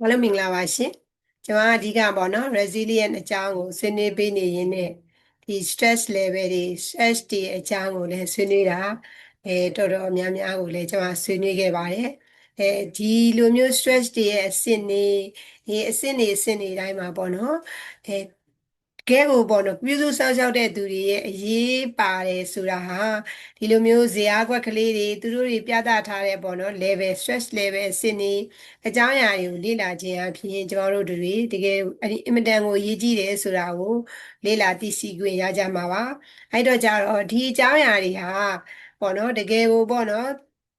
အားလုံးမင်္ဂလာပါရှင်ကျွန်မအဓိကပေါ့နော် resilient အကြောင်းကိုဆွေးနွေးပေးနေရင်းနဲ့ဒီ stress level တွေ stress တွေအကြောင်းကိုလည်းဆွေးနွေးတာအဲတော်တော်များများကိုလည်းကျွန်မဆွေးနွေးခဲ့ပါတယ်အဲဒီလိုမျိုး stress တွေရဲ့အဆင့်တွေဒီအဆင့်တွေအဆင့်တွေတိုင်းမှာပေါ့နော်အဲ ကဲကိုပေါ့နော်ပြုစုစောင့်ရှောက်တဲ့သူတွေရဲ့အရေးပါတယ်ဆိုတာဟာဒီလိုမျိုးဇေယျကွက်ကလေးတွေသူတို့တွေပြသထားတဲ့ပေါ့နော် level stress level အဆင့်တွေအကြောင်းအရာတွေကိုလေ့လာခြင်းအပြင်ကျွန်တော်တို့တွေတကယ်အဲ့ဒီအင်မတန်ကိုအရေးကြီးတယ်ဆိုတာကိုလေ့လာသိရှိခွင့်ရကြမှာပါအဲ့တော့ကြတော့ဒီအကြောင်းအရာတွေဟာပေါ့နော်တကယ်ကိုပေါ့နော်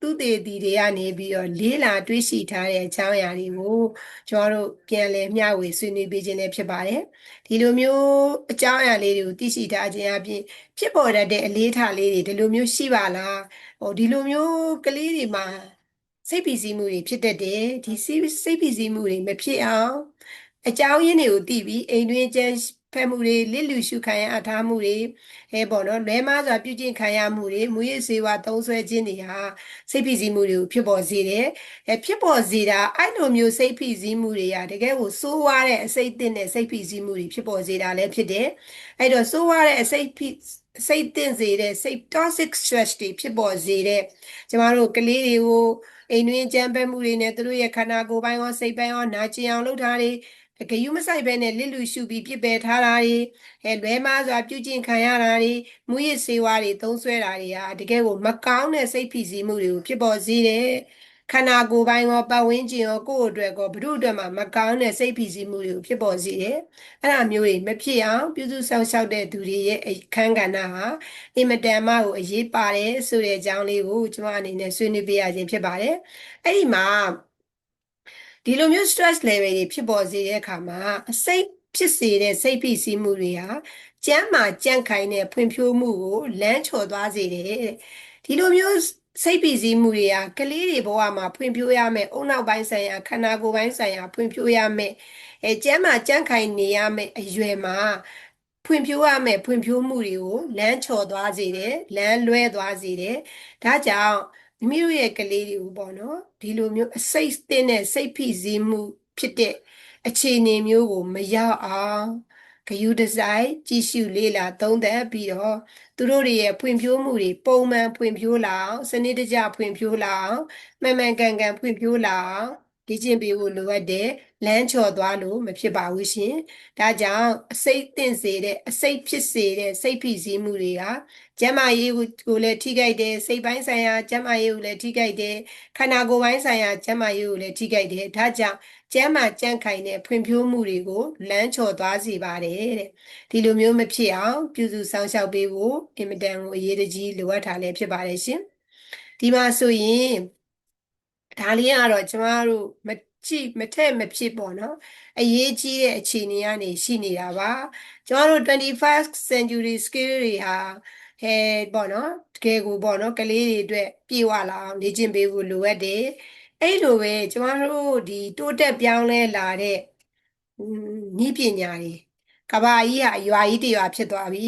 သူတေတီတွေကနေပြီးတော့လေးလာတွေးရှိထားတဲ့အကြောင်းအရာတွေကိုကျွန်တော်တို့ပြန်လည်မျှဝေဆွေးနွေးပေးခြင်းလည်းဖြစ်ပါတယ်ဒီလိုမျိုးအကြောင်းအရာလေးတွေကိုသိရှိထားခြင်းအပြင်ဖြစ်ပေါ်တတ်တဲ့အလေးထားလေးတွေဒီလိုမျိုးရှိပါလားဟိုဒီလိုမျိုးကလေးတွေမှာစိတ်ဖိစီးမှုတွေဖြစ်တတ်တယ်ဒီစိတ်ဖိစီးမှုတွေမဖြစ်အောင်အကြောင်းရင်းတွေကိုသိပြီးအိမ်တွင်းကျန်း ဖက်မှုတွေလစ်လူရှုခံရအထားမှုတွေအဲပေါ့နော်လွဲမားစွာပြုကျင့်ခံရမှုတွေမူရစ်စေဝါသုံးဆွဲခြင်းတွေဟာစိတ်ဖိစီးမှုတွေကိုဖြစ်ပေါ်စေတယ်အဲဖြစ်ပေါ်စေတာအဲ့လိုမျိုးစိတ်ဖိစီးမှုတွေကတကယ်ကိုစိုးဝါးတဲ့အစိတ်တင်တဲ့စိတ်ဖိစီးမှုတွေဖြစ်ပေါ်စေတာလည်းဖြစ်တယ်အဲ့တော့စိုးဝါးတဲ့အစိတ်ဖိစိတ်တင်စေတဲ့စိတ် toxic stress တွေဖြစ်ပေါ်စေတဲ့ကျမတို့ကလေးတွေကိုအိမ်တွင်းကြမ်းပက်မှုတွေနဲ့သူတို့ရဲ့ခန္ဓာကိုယ်ပိုင်းရောစိတ်ပိုင်းရောနာကျင်အောင်လုပ်ထားတွေ ဂယုမဆိုင်ဘဲနဲ့လစ်လူရှုပြီးပြစ်ပယ်ထားတာတွေအဲလွဲမားစွာပြုကျင့်ခံရတာတွေမူရစ်စေဝါတွေသုံးဆွဲတာတွေဟာတကယ်ကိုမကောင်းတဲ့စိတ်ဖိစီးမှုတွေကိုဖြစ်ပေါ်စေတယ်ခန္ဓာကိုယ်ပိုင်းရောပတ်ဝန်းကျင်ရောကိုယ့်အတွက်ကောဘု து အတွက်မှာမကောင်းတဲ့စိတ်ဖိစီးမှုတွေကိုဖြစ်ပေါ်စေတယ်အဲ့ဒါမျိုးတွေမဖြစ်အောင်ပြုစုဆောင်ရှောက်တဲ့သူတွေရဲ့အခန်းကဏ္ဍဟာအင်မတန်မှကိုအရေးပါတယ်ဆိုတဲ့အကြောင်းလေးကိုကျွန်မအနေနဲ့ဆွေးနွေးပေးရခြင်းဖြစ်ပါတယ်အဲ့ဒီမှာ ဒီလိုမျိုး stress level တွေဖြစ်ပေါ်စေတဲ့အခါမှာစိတ်ဖြစ်စေတဲ့စိတ်ဖိစီးမှုတွေဟာကျန်းမာကြံ့ခိုင်တဲ့ဖွံ့ဖြိုးမှုကိုလမ်းချော်သွားစေတယ်တဲ့ဒီလိုမျိုးစိတ်ဖိစီးမှုတွေဟာကလေးတွေဘဝမှာဖွံ့ဖြိုးရမယ်အုံနောက်ပိုင်းဆိုင်ရာခန္ဓာကိုယ်ပိုင်းဆိုင်ရာဖွံ့ဖြိုးရမယ်အဲကျန်းမာကြံ့ခိုင်နေရမယ်အရွယ်မှာဖွံ့ဖြိုးရမယ်ဖွံ့ဖြိုးမှုတွေကိုလမ်းချော်သွားစေတယ်လမ်းလွဲသွားစေတယ်ဒါကြောင့် မိမိတို့ရဲ့ကလေးတွေကိုပေါ့နော်ဒီလိုမျိုးအစိတ်တင်းတဲ့စိတ်ဖိစီးမှုဖြစ်တဲ့အခြေအနေမျိုးကိုမရောက်အောင်ဂယုဒီဇိုင်းကြည့်ရှုလေ့လာသုံးသပ်ပြီးတော့သူတို့တွေရဲ့ဖွံ့ဖြိုးမှုတွေပုံမှန်ဖွံ့ဖြိုးလာအောင်စနစ်တကျဖွံ့ဖြိုးလာအောင်မှန်မှန်ကန်ကန်ဖွံ့ဖြိုးလာအောင်လေ့ကျင့်ပေးဖို့လိုအပ်တယ်လမ်းချော်သွားလို့မဖြစ်ပါဘူးရှင်ဒါကြောင့်အစိတ်တင့်စေတဲ့အစိတ်ဖြစ်စေတဲ့စိတ်ဖိစီးမှုတွေကကျန်းမာရေးကိုလည်းထိခိုက်တယ်စိတ်ပိုင်းဆိုင်ရာကျန်းမာရေးကိုလည်းထိခိုက်တယ်ခန္ဓာကိုယ်ပိုင်းဆိုင်ရာကျန်းမာရေးကိုလည်းထိခိုက်တယ်ဒါကြောင့်ကျန်းမာကြံ့ခိုင်တဲ့ဖွံ့ဖြိုးမှုတွေကိုလမ်းချော်သွားစေပါတယ်တဲ့ဒီလိုမျိုးမဖြစ်အောင်ပြုစုစောင့်ရှောက်ပေးဖို့အင်မတန်ကိုအရေးကြီးလိုအပ်တာလည်းဖြစ်ပါတယ်ရှင်ဒီမှာဆိုရင်ဒါလေးကတော့ကျမတို့မကြည့်မထက်မဖြစ်ပေါ့နော်အရေးကြီးတဲ့အခြေအနေကနေရှိနေတာပါကျမတို့ 21st century skill တွေဟာ ဟဲပေါ့နော်တကယ်ကိုပေါ့နော်ကလေးတွေအတွက်ပြေဝလာအောင်လေ့ကျင့်ပေးဖို့လိုအပ်တယ်အဲ့လိုပဲကျမတို့ဒီတိုးတက်ပြောင်းလဲလာတဲ့ဤပညာတွေကဘာကြီးဟာရွာကြီးတရွာဖြစ်သွားပြီ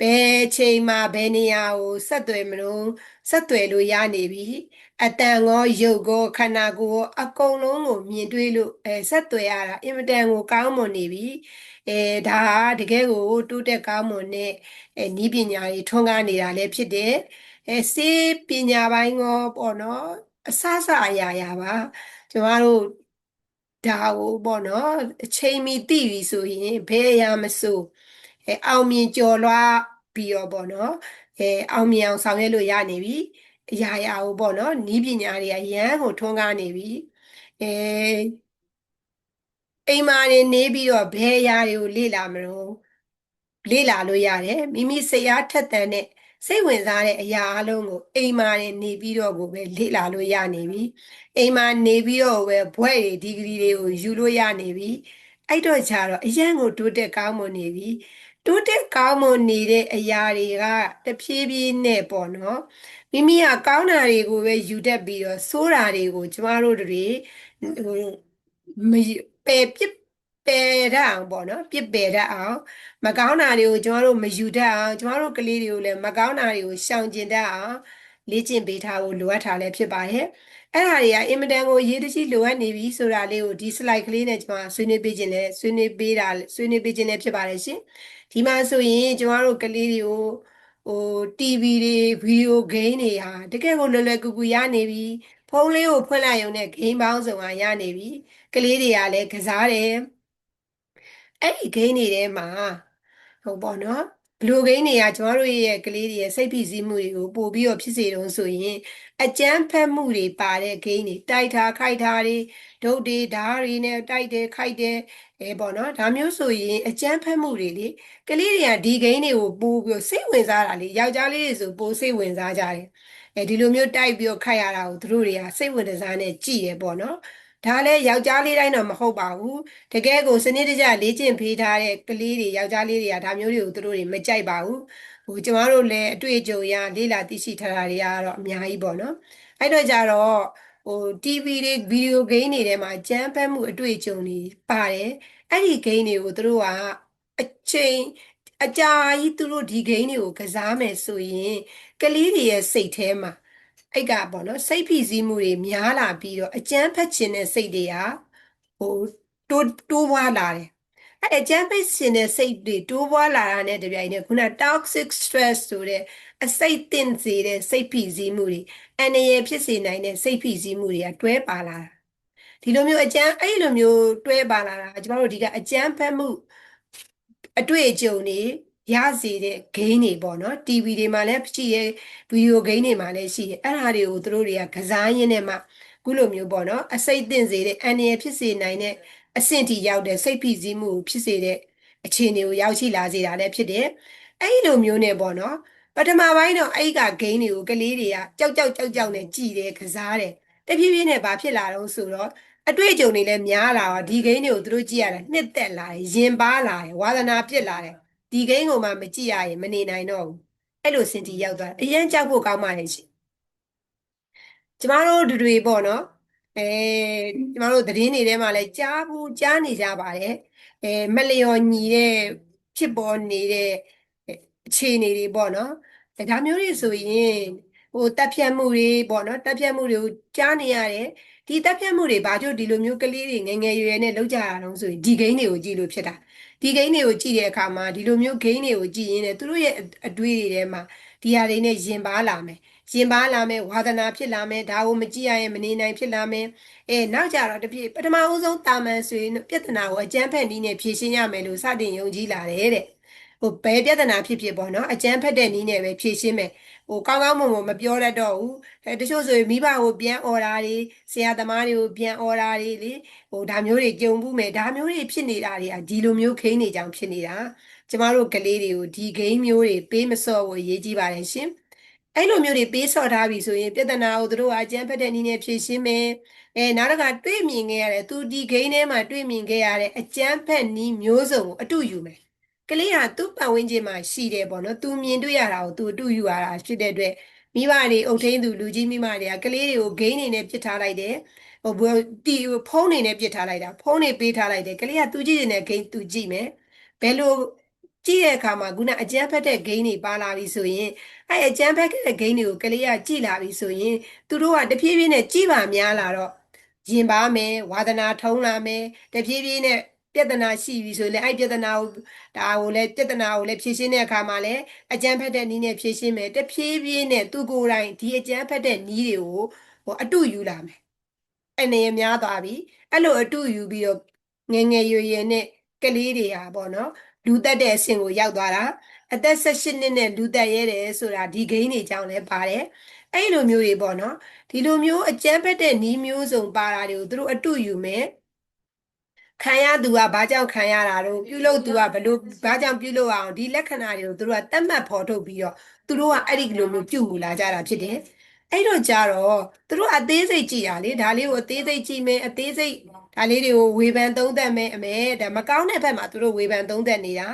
ဘယ်ချိန်မှာဘယ်နေရာကိုဆက်သွယ်မလို့ဆက်သွယ်လို့ရနေပြီအတန်ရောရုပ်ရောခန္ဓာကိုယ်ရောအကုန်လုံးကိုမြင်တွေ့လို့အဲဆက်သွယ်ရတာအင်မတန်ကိုကောင်းမွန်နေပြီအဲဒါတကယ်ကိုတိုးတက်ကောင်းမွန်တဲ့အဲဤပညာတွေထွန်းကားနေတာလည်းဖြစ်တယ်အဲစေပညာပိုင်းရောပေါ့နော်အစစအရာရာပါကျမတို့ဒါကိုပေါ့နော်အချိန်မီသိပြီဆိုရင်ဘယ်အရာမဆို အဲအောင်မြင်ကျော်လွှားပြီးတော့ပေါ့နော်အဲအောင်မြင်အောင်ဆောင်ရွက်လို့ရနေပြီအရာရာကိုပေါ့နော်နီးပညာတွေကရမ်းကိုထွန်းကားနေပြီအဲအိမ်မာနေနေပြီးတော့ဘယ်အရာတွေကိုလေ့လာမလို့လေ့လာလို့ရတယ်မိမိစိတ်အားထက်သန်တဲ့စိတ်ဝင်စားတဲ့အရာအလုံးကိုအိမ်မာနေနေပြီးတော့ကိုပဲလေ့လာလို့ရနေပြီအိမ်မာနေပြီးတော့ပဲဘွဲ့တွေဒီဂရီတွေကိုယူလို့ရနေပြီအဲ့တော့ခြားတော့အရန်ကိုတိုးတက်ကောင်းမွန်နေပြီ တိုးတက်ကောင်းမွန်နေတဲ့အရာတွေကတဖြည်းဖြည်းနဲ့ပေါ့နော်မိမိကကောင်းတာတွေကိုပဲယူတတ်ပြီးတော့ဆိုးတာတွေကိုကျမတို့တွေဟိုမပယ်ပြစ်ပယ်တတ်အောင်ပေါ့နော်ပြစ်ပယ်တတ်အောင်မကောင်းတာတွေကိုကျမတို့မယူတတ်အောင်ကျမတို့ကလေးတွေကိုလည်းမကောင်းတာတွေကိုရှောင်ကျဉ်တတ်အောင်လေ့ကျင့်ပေးထားဖို့လိုအပ်တာလည်းဖြစ်ပါတယ် အဲ့ဒါတွေကအင်မတန်ကိုအရေးတကြီးလိုအပ်နေပြီဆိုတာလေးကိုဒီ slide ကလေးနဲ့ကျွန်မဆွေးနွေးပေးခြင်းလဲဆွေးနွေးပေးတာဆွေးနွေးပေးခြင်းလဲဖြစ်ပါတယ်ရှင်ဒီမှာဆိုရင်ကျွန်တော်တို့ကလေးတွေကိုဟို TV တွေဗီဒီယိုဂိမ်းတွေဟာတကယ်ကိုလွယ်လွယ်ကူကူရနေပြီဖုန်းလေးကိုဖွင့်လိုက်ရုံနဲ့ဂိမ်းပေါင်းစုံကရနေပြီကလေးတွေကလည်းကစားတယ်အဲ့ဒီဂိမ်းတွေထဲမှာဟုတ်ပေါ့နော် ဘလူဂိမ်းတွေကကျွန်တော်တို့ရဲ့ကလေးတွေရဲ့စိတ်ဖိစီးမှုတွေကိုပို့ပြီးတော့ဖြစ်စေတုံးဆိုရင်အကြမ်းဖက်မှုတွေပါတဲ့ဂိမ်းတွေတိုက်ထားခိုက်ထားတွေဒုတ်တွေဓားတွေနဲ့တိုက်တယ်ခိုက်တယ်အဲပေါ့နော်ဒါမျိုးဆိုရင်အကြမ်းဖက်မှုတွေလေကလေးတွေကဒီဂိမ်းတွေကိုပို့ပြီးစိတ်ဝင်စားတာလေယောက်ျားလေးတွေဆိုပိုစိတ်ဝင်စားကြတယ်အဲဒီလိုမျိုးတိုက်ပြီးတော့ခိုက်ရတာကိုသူတို့တွေကစိတ်ဝင်စားနဲ့ကြည်ရပေါ့နော် ဒါလည်းယောက်ျားလေးတိုင်းတော့မဟုတ်ပါဘူးတကယ်ကိုစနစ်တကျလေ့ကျင့်ဖေးထားတဲ့ကလေးတွေယောက်ျားလေးတွေကဒါမျိုးတွေကိုသူတို့တွေမကြိုက်ပါဘူးဟိုကျမတို့လည်းအတွေ့အကြုံရလေ့လာသိရှိထားတာတွေကတော့အများကြီးပေါ့နော်အဲ့တော့ကြတော့ဟို TV တွေဗီဒီယိုဂိမ်းတွေထဲမှာကြမ်းဖက်မှုအတွေ့အကြုံတွေပါတယ်အဲ့ဒီဂိမ်းတွေကိုသူတို့ကအချိန်အကြာကြီးသူတို့ဒီဂိမ်းတွေကိုကစားမယ်ဆိုရင်ကလေးတွေရဲ့စိတ်ထဲမှာ အဲ့ကပေါ့နော်စိတ်ဖိစီးမှုတွေများလာပြီးတော့အကြမ်းဖက်ခြင်းတဲ့စိတ်တွေကဟိုတိုးတိုးပွားလာတယ်အဲ့အကြမ်းဖက်ခြင်းတဲ့စိတ်တွေတိုးပွားလာတာနဲ့တပြိုင်နက်ခုန toxic stress ဆိုတဲ့အစိတ်တင်စေတဲ့စိတ်ဖိစီးမှုတွေအန္တရာယ်ဖြစ်စေနိုင်တဲ့စိတ်ဖိစီးမှုတွေကတွဲပါလာတာဒီလိုမျိုးအကြမ်းအဲ့လိုမျိုးတွဲပါလာတာကျမတို့ဒီကအကြမ်းဖက်မှုအတွေ့အကြုံတွေ ရစေတဲ့ဂိမ်းတွေပေါ့နော် TV တွေမှာလည်းရှိရဲဗီဒီယိုဂိမ်းတွေမှာလည်းရှိရဲအဲ့ဒါတွေကိုသူတို့တွေကကစားရင်းနဲ့မှခုလိုမျိုးပေါ့နော်အစိတ်တင်စေတဲ့အန္တရာယ်ဖြစ်စေနိုင်တဲ့အဆင့်ထိရောက်တဲ့စိတ်ဖိစီးမှုဖြစ်စေတဲ့အခြေအနေကိုရောက်ရှိလာစေတာလည်းဖြစ်တယ်အဲ့ဒီလိုမျိုးနဲ့ပေါ့နော်ပထမပိုင်းတော့အဲ့ကဂိမ်းတွေကိုကလေးတွေကကြောက်ကြောက်ကြောက်ကြောက်နဲ့ကြည်တယ်ကစားတယ်တဖြည်းဖြည်းနဲ့ဘာဖြစ်လာတော့ဆိုတော့အတွေ့အကြုံတွေလည်းများလာတော့ဒီဂိမ်းတွေကိုသူတို့ကြည့်ရတယ်နှစ်သက်လာတယ်ရင်ပါလာတယ်ဝါသနာပြစ်လာတယ် ဒီဂိမ်းကိုမှမကြည့်ရရင်မနေနိုင်တော့ဘူးအဲ့လိုစင်တီရောက်သွားတယ်အရင်ကြောက်ဖို့ကောင်းပါလေရှင်ကျမတို့တို့တွေပေါ့နော်အဲကျမတို့သတင်းတွေထဲမှာလည်းကြားဘူးကြားနေကြပါတယ်အဲမလျော်ညီတဲ့ဖြစ်ပေါ်နေတဲ့အခြေအနေတွေပေါ့နော်ဒါမျိုးတွေဆိုရင်ဟိုတက်ဖြတ်မှုတွေပေါ့နော်တက်ဖြတ်မှုတွေကိုကြားနေရတယ်ဒီတက်ဖြတ်မှုတွေဘာကြောင့်ဒီလိုမျိုးကလေးတွေငယ်ငယ်ရွယ်ရွယ်နဲ့လောက်ကြရအောင်ဆိုရင်ဒီဂိမ်းတွေကိုကြည့်လို့ဖြစ်တာ ဒီဂိမ်းတွေကိုကြည့်တဲ့အခါမှာဒီလိုမျိုးဂိမ်းတွေကိုကြည့်ရင်းနဲ့သူတို့ရဲ့အတွေးတွေထဲမှာဒီဟာတွေနဲ့ရင်ပါလာမယ်ရင်ပါလာမယ်ဝါသနာဖြစ်လာမယ်ဒါကိုမကြည့်ရရင်မနေနိုင်ဖြစ်လာမယ်အဲနောက်ကြတော့တပြည့်ပထမဦးဆုံးတာမန်ဆိုရင်ပြဿနာကိုအကျန်းဖက်နည်းနဲ့ဖြေရှင်းရမယ်လို့စတင်ယုံကြည်လာတယ်တဲ့ဟိုဘယ်ပြဿနာဖြစ်ဖြစ်ပေါ့နော်အကျန်းဖက်တဲ့နည်းနဲ့ပဲဖြေရှင်းမယ် ဟိုကောင်းကောင်းမွန်မွန်မပြောတတ်တော့ဘူးအဲတချို့ဆိုရင်မိဘကိုပြန်អော်တာတွေဆရာသမားတွေကိုပြန်អော်တာတွေလေဟိုဒါမျိုးတွေကြုံဘူးမယ်ဒါမျိုးတွေဖြစ်နေတာတွေကဒီလိုမျိုးခိန်းနေကြောင်ဖြစ်နေတာကျမတို့ကလေးတွေကိုဒီဂိမ်းမျိုးတွေပေးမစော့ဖို့အရေးကြီးပါတယ်ရှင်အဲ့လိုမျိုးတွေပေးစော့ထားပြီဆိုရင်ပြဿနာကိုတို့ကအကျန်းဖက်တဲ့နည်းနဲ့ဖြေရှင်းမယ်အဲနောက်တစ်ခါတွေ့မြင်ခဲ့ရတယ်သူဒီဂိမ်းထဲမှာတွေ့မြင်ခဲ့ရတဲ့အကျန်းဖက်နည်းမျိုးစုံကိုအတူယူမယ် ကလေးကသူ့ပတ်ဝန်းကျင်မှာရှိတယ်ပေါ့နော်သူမြင်တွေ့ရတာကိုသူအတူယူရတာဖြစ်တဲ့အတွက်မိဘတွေအုပ်ထိန်းသူလူကြီးမိမတွေကကလေးတွေကိုဂိမ်းနေနဲ့ပစ်ထားလိုက်တယ်ဟိုတီဖုန်းနေနဲ့ပစ်ထားလိုက်တာဖုန်းနေပေးထားလိုက်တယ်ကလေးကသူကြည့်နေတဲ့ဂိမ်းသူကြည့်မယ်ဘယ်လိုကြည့်တဲ့အခါမှာခုနအကျန်းဖက်တဲ့ဂိမ်းတွေပါလာပြီဆိုရင်အဲအကျန်းဖက်တဲ့ဂိမ်းတွေကိုကလေးကကြည့်လာပြီဆိုရင်သူတို့ကတဖြည်းဖြည်းနဲ့ကြည့်ပါများလာတော့ရင်ပါမယ်ဝါသနာထုံးလာမယ်တဖြည်းဖြည်းနဲ့ ပြဿနာရှိပြီဆိုရင်အဲ့ပြဿနာကိုဒါကိုလည်းပြဿနာကိုလည်းဖြေရှင်းတဲ့အခါမှာလည်းအကြမ်းဖက်တဲ့နည်းနဲ့ဖြေရှင်းမယ်တဖြည်းဖြည်းနဲ့သူကိုယ်တိုင်ဒီအကြမ်းဖက်တဲ့နည်းတွေကိုဟိုအတူယူလာမယ်အနေရများသွားပြီအဲ့လိုအတူယူပြီးတော့ငယ်ငယ်ရွယ်ရွယ်နဲ့ကလေးတွေဟာပေါ့နော်လူသက်တဲ့အဆင့်ကိုရောက်သွားတာအသက်18နှစ်နဲ့လူသက်ရဲတယ်ဆိုတာဒီဂိမ်းတွေကြောင့်လည်းပါတယ်အဲ့လိုမျိုးတွေပေါ့နော်ဒီလိုမျိုးအကြမ်းဖက်တဲ့နီးမျိုးစုံပါတာတွေကိုသူတို့အတူယူမယ် ခံရသူကဘာကြောင့်ခံရတာတော့ပြုလုပ်သူကဘလို့ဘာကြောင့်ပြုလုပ်အောင်ဒီလက္ခဏာတွေကိုသူတို့ကတတ်မှတ်ဖော်ထုတ်ပြီးတော့သူတို့ကအဲ့ဒီလိုမျိုးပြုမှုလာကြတာဖြစ်တယ်အဲ့တော့ကြတော့သူတို့အသေးစိတ်ကြည့်ရလေဒါလေးကိုအသေးစိတ်ကြည့်မယ်အသေးစိတ်ဒါလေးတွေကိုဝေဖန်သုံးသပ်မယ်အမေဒါမကောင်းတဲ့ဘက်မှာသူတို့ဝေဖန်သုံးသပ်နေတာ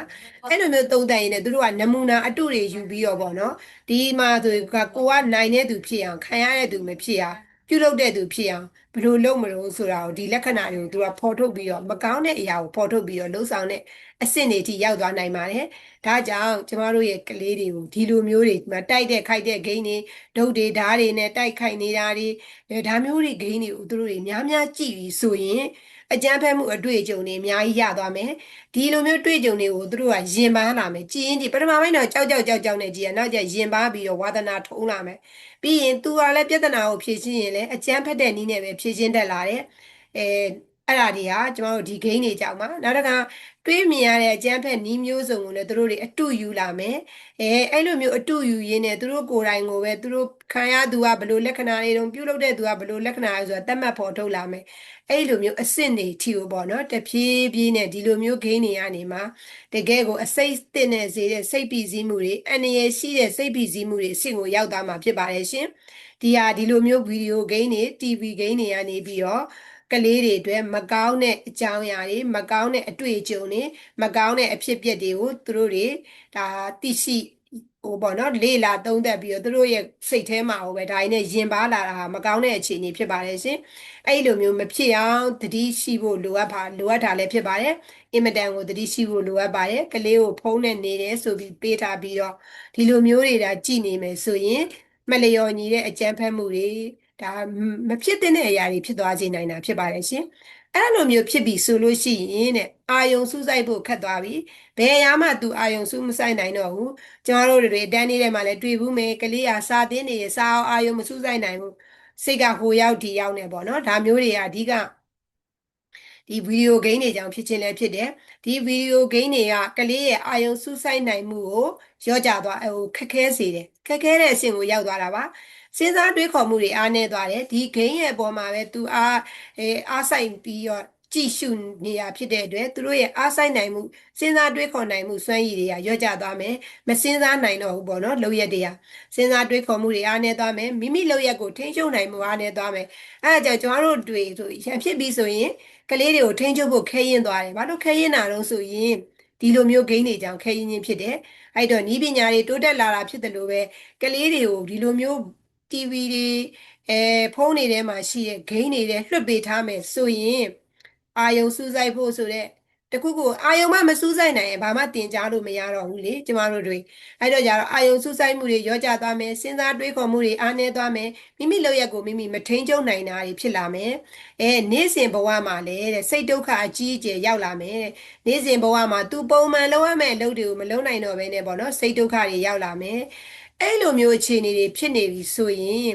အဲ့လိုမျိုးသုံးသပ်ရင်းနဲ့သူတို့ကနမူနာအတုတွေယူပြီးတော့ပေါ့နော်ဒီမှာဆိုကကိုကနိုင်တဲ့သူဖြစ်အောင်ခံရတဲ့သူမဖြစ်အောင်ပြုလုပ်တဲ့သူဖြစ်အောင် ဘယ်လိုလုပ်မလို့ဆိုတာကိုဒီလက္ခဏာတွေကိုသူကဖော်ထုတ်ပြီးတော့မကောင်းတဲ့အရာကိုဖော်ထုတ်ပြီးတော့လှုပ်ဆောင်တဲ့အဆင့်တွေထိရောက်သွားနိုင်ပါတယ်ဒါကြောင့်ကျမတို့ရဲ့ကလေးတွေကိုဒီလိုမျိုးတွေမှာတိုက်တဲ့ခိုက်တဲ့ဂိမ်းတွေဒုတ်တွေဓာတ်တွေနဲ့တိုက်ခိုက်နေတာတွေဒါမျိုးတွေဂိမ်းတွေကိုသူတို့တွေများများကြည့်ပြီးဆိုရင် အကြမ်းဖက်မှုအတွေ့အကြုံတွေအများကြီးရသွားမယ်ဒီလိုမျိုးတွေ့ကြုံတွေကိုသူတို့ကရင်ပါလာမယ်ကြည်ရင်ဒီပထမပိုင်းတော့ကြောက်ကြောက်ကြောက်ကြောက်နဲ့ကြည်ရနောက်ကျရင်ပါပြီးတော့ဝါသနာထုံးလာမယ်ပြီးရင်သူကလည်းပြဿနာကိုဖြေရှင်းရင်လည်းအကြမ်းဖက်တဲ့နည်းနဲ့ပဲဖြေရှင်းတတ်လာတယ်အဲ အဲ့ဒါတွေကကျမတို့ဒီဂိမ်းတွေကြောက်မှာနောက်တစ်ခါတွေးမြင်ရတဲ့အကြမ်းဖက်နီးမျိုးစုံကိုလည်းသူတို့တွေအတူယူလာမယ်အဲအဲ့လိုမျိုးအတူယူရင်းနဲ့သူတို့ကိုယ်တိုင်ကိုပဲသူတို့ခံရသူကဘယ်လိုလက္ခဏာတွေတုံးပြုလုပ်တဲ့သူကဘယ်လိုလက္ခဏာလဲဆိုတာတတ်မှတ်ဖော်ထုတ်လာမယ်အဲ့လိုမျိုးအဆင့်တွေထီကိုပေါ့နော်တဖြည်းဖြည်းနဲ့ဒီလိုမျိုးဂိမ်းတွေကနေမှတကယ်ကိုအစိတ်တင်နေစေတဲ့စိတ်ပီစည်းမှုတွေအန္တရာယ်ရှိတဲ့စိတ်ပီစည်းမှုတွေအဆင့်ကိုရောက်သွားမှာဖြစ်ပါတယ်ရှင်ဒီဟာဒီလိုမျိုးဗီဒီယိုဂိမ်းတွေ TV ဂိမ်းတွေကနေပြီးတော့ ကလေးတွေအတွက်မကောင်းတဲ့အကြောင်းအရာတွေမကောင်းတဲ့အတွေ့အကြုံတွေမကောင်းတဲ့အဖြစ်အပျက်တွေကိုသူတို့တွေဒါသိရှိဟိုပေါ့နော်လေ့လာသုံးသပ်ပြီးတော့သူတို့ရဲ့စိတ်ထဲမှာဟိုပဲဒါရင်းနဲ့ရင်ပါလာတာဟာမကောင်းတဲ့အခြေအနေဖြစ်ပါတယ်ရှင်အဲ့လိုမျိုးမဖြစ်အောင်သတိရှိဖို့လိုအပ်ပါလိုအပ်တာလည်းဖြစ်ပါတယ်အင်မတန်ကိုသတိရှိဖို့လိုအပ်ပါတယ်ကလေးကိုဖုံးနဲ့နေတယ်ဆိုပြီးပေးထားပြီးတော့ဒီလိုမျိုးတွေဒါကြည်နေမယ်ဆိုရင်မလျော်ညီတဲ့အကြမ်းဖက်မှုတွေ ဒါမဖြစ်တဲ့အရာတွေဖြစ်သွားစေနိုင်တာဖြစ်ပါတယ်ရှင်အဲ့လိုမျိုးဖြစ်ပြီဆိုလို့ရှိရင်တဲ့အာယုံစူးစိုက်ဖို့ခက်သွားပြီဘယ်အရာမှသူအာယုံစူးမစိုက်နိုင်တော့ဘူးကျွန်တော်တို့တွေတန်းနေတဲ့မှာလည်းတွေ့ဘူးမယ်ကလေးကစာတင်းနေစာအောင်အာယုံမစူးစိုက်နိုင်ဘူးစိတ်ကဟိုရောက်ဒီရောက်နေပေါ့နော်ဒါမျိုးတွေကအဓိကဒီဗီဒီယိုဂိမ်းတွေကြောင့်ဖြစ်ခြင်းလည်းဖြစ်တယ်ဒီဗီဒီယိုဂိမ်းတွေကကလေးရဲ့အာယုံစူးစိုက်နိုင်မှုကိုရော့ကျသွားဟိုခက်ခဲစေတယ်ခက်ခဲတဲ့အဆင့်ကိုရောက်သွားတာပါ စဉ်းစားတွေးခေါ်မှုတွေအားနည်းသွားတယ်ဒီဂိမ်းရဲ့အပေါ်မှာပဲသူအားအဲအားဆိုင်ပြီးတော့ကြည့်ရှုနေရဖြစ်တဲ့အတွက်သူတို့ရဲ့အားဆိုင်နိုင်မှုစဉ်းစားတွေးခေါ်နိုင်မှုစွမ်းရည်တွေကရော့ကျသွားမယ်မစဉ်းစားနိုင်တော့ဘူးပေါ့နော်လောက်ရက်တွေကစဉ်းစားတွေးခေါ်မှုတွေအားနည်းသွားမယ်မိမိလောက်ရက်ကိုထိန်းချုပ်နိုင်မှုအားနည်းသွားမယ်အဲဒါကြောင့်ကျွန်တော်တို့တွေဆိုရံဖြစ်ပြီးဆိုရင်ကလေးတွေကိုထိန်းချုပ်ဖို့ခဲရင်သွားတယ်ဘာလို့ခဲရင်တာတော့ဆိုရင်ဒီလိုမျိုးဂိမ်းတွေကြောင့်ခဲရင်ချင်းဖြစ်တယ်အဲ့တော့ဤပညာတွေတိုးတက်လာတာဖြစ်တယ်လို့ပဲကလေးတွေကိုဒီလိုမျိုး TV တွေအဲဖုန်းတွေထဲမှာရှိတဲ့ gain တွေထဲလွှတ်ပေးထားမယ်ဆိုရင်အာယုံစူးစိုက်ဖို့ဆိုတဲ့တခုခုအာယုံမှမစူးစိုက်နိုင်ရင်ဘာမှတင်ကြားလို့မရတော့ဘူးလေကျမတို့တွေအဲ့တော့ကြတော့အာယုံစူးစိုက်မှုတွေရောကြသွားမယ်စဉ်းစားတွေးခေါ်မှုတွေအားနည်းသွားမယ်မိမိလောက်ရက်ကိုမိမိမထိန်ချုပ်နိုင်တာတွေဖြစ်လာမယ်အဲနေ့စဉ်ဘဝမှာလည်းတဲ့စိတ်ဒုက္ခအကြီးအကျယ်ရောက်လာမယ်တဲ့နေ့စဉ်ဘဝမှာ तू ပုံမှန်လုပ်ရမယ့်အလုပ်တွေကိုမလုပ်နိုင်တော့ဘဲနဲ့ပေါ့နော်စိတ်ဒုက္ခတွေရောက်လာမယ် အဲ့လိုမျိုးအခြေအနေတွေဖြစ်နေပြီဆိုရင်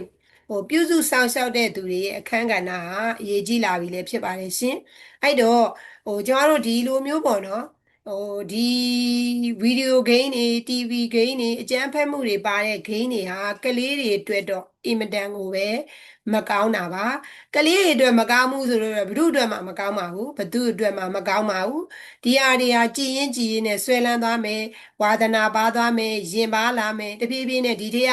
ဟိုပြုစုစောင့်ရှောက်တဲ့သူတွေရဲ့အခန်းကဏ္ဍဟာအရေးကြီးလာပြီလည်းဖြစ်ပါတယ်ရှင်အဲ့တော့ဟိုကျွန်တော်တို့ဒီလိုမျိုးပေါ့နော် ဟိုဒီဗီဒီယိုဂိမ်းတွေ TV ဂိမ်းတွေအကြမ်းဖက်မှုတွေပါတဲ့ဂိမ်းတွေဟာကလေးတွေအတွက်တော့အင်မတန်ကိုပဲမကောင်းတာပါကလေးတွေအတွက်မကောင်းဘူးဆိုတော့ဘု து အတွက်မှမကောင်းပါဘူးဘသူအတွက်မှမကောင်းပါဘူးဒီဟာတွေဟာကြည်ရင်ကြည်ရင်နဲ့ဆွဲလန်းသွားမယ်ဝါဒနာပါသွားမယ်ရင်ပါလာမယ်တပြေးပြေးနဲ့ဒီထဲ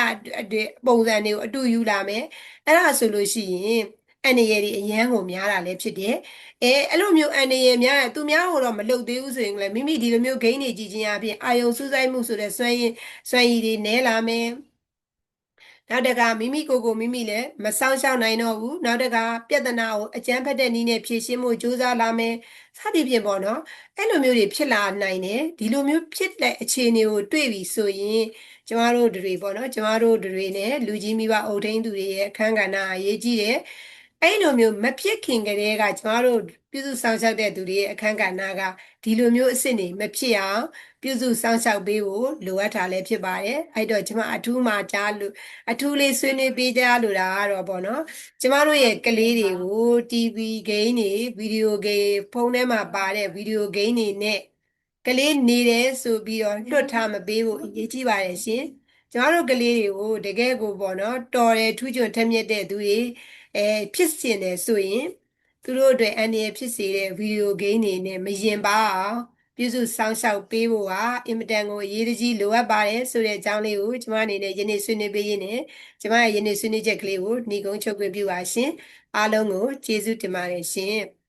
ကပုံစံတွေကိုအတူယူလာမယ်အဲ့ဒါဆိုလို့ရှိရင် အန္တရာယ်တွေအရန်ကိုများတာလည်းဖြစ်တယ်အဲအဲ့လိုမျိုးအန္တရာယ်များတယ်သူများဟိုတော့မလုပ်သေးဘူးဆိုရင်လည်းမိမိဒီလိုမျိုးဂိမ်းတွေကြည်ခြင်းအပြင်အာယုံစူးစိုက်မှုဆိုတဲ့စွမ်းရည်စွမ်းရည်တွေနဲလာမယ်နောက်တကမိမိကိုယ်ကိုမိမိလည်းမဆောင်ရှောက်နိုင်တော့ဘူးနောက်တကပြဿနာကိုအကျန်းဖက်တဲ့နည်းနဲ့ဖြေရှင်းမှုကြိုးစားလာမယ်စသည်ဖြင့်ပေါ့နော်အဲ့လိုမျိုးတွေဖြစ်လာနိုင်တယ်ဒီလိုမျိုးဖြစ်တဲ့အခြေအနေကိုတွေ့ပြီဆိုရင်ကျမတို့တွေပေါ့နော်ကျမတို့တွေနဲ့လူကြီးမိဘအုပ်ထိန်းသူတွေရဲ့အခန်းကဏ္ဍအရေးကြီးတယ် အဲ့လိုမျိုးမဖြစ်ခင်ကတည်းကကျမတို့ပြုစုဆောင်ရှောက်တဲ့သူတွေရဲ့အခန်းကဏ္ဍကဒီလိုမျိုးအစ်စ်တွေမဖြစ်အောင်ပြုစုဆောင်ရှောက်ပေးဖို့လိုအပ်တာလည်းဖြစ်ပါတယ်အဲ့တော့ကျမအထူးမှကြားလို့အထူးလေးဆွေးနွေးပေးကြလို့တာကတော့ပေါ့နော်ကျမတို့ရဲ့ကလေးတွေကို TV ဂိမ်းတွေဗီဒီယိုဂိမ်းဖုန်းထဲမှာပါတဲ့ဗီဒီယိုဂိမ်းတွေနဲ့ကလေးနေတယ်ဆိုပြီးတော့လွတ်ထားမပေးဖို့အရေးကြီးပါတယ်ရှင်ကျမတို့ကလေးတွေကိုတကယ်ကိုပေါ့နော်တော်တယ်ထူးချွန်ထက်မြက်တဲ့သူတွေ အဲဖြစ်စင်တယ်ဆိုရင်သူတို့အတွက်အန္တရာယ်ဖြစ်စေတဲ့ဗီဒီယိုဂိမ်းတွေနဲ့မရင်ပါအောင်ပြုစုစောင့်ရှောက်ပေးဖို့ကအင်မတန်ကိုအရေးကြီးလိုအပ်ပါတယ်ဆိုတဲ့အကြောင်းလေးကိုကျွန်မအနေနဲ့ယနေ့ဆွေးနွေးပေးရင်းနဲ့ကျွန်မရဲ့ယနေ့ဆွေးနွေးချက်ကလေးကိုညီကုန်းချုပ်ပြပြပါရှင်အားလုံးကိုကျေးဇူးတင်ပါတယ်ရှင်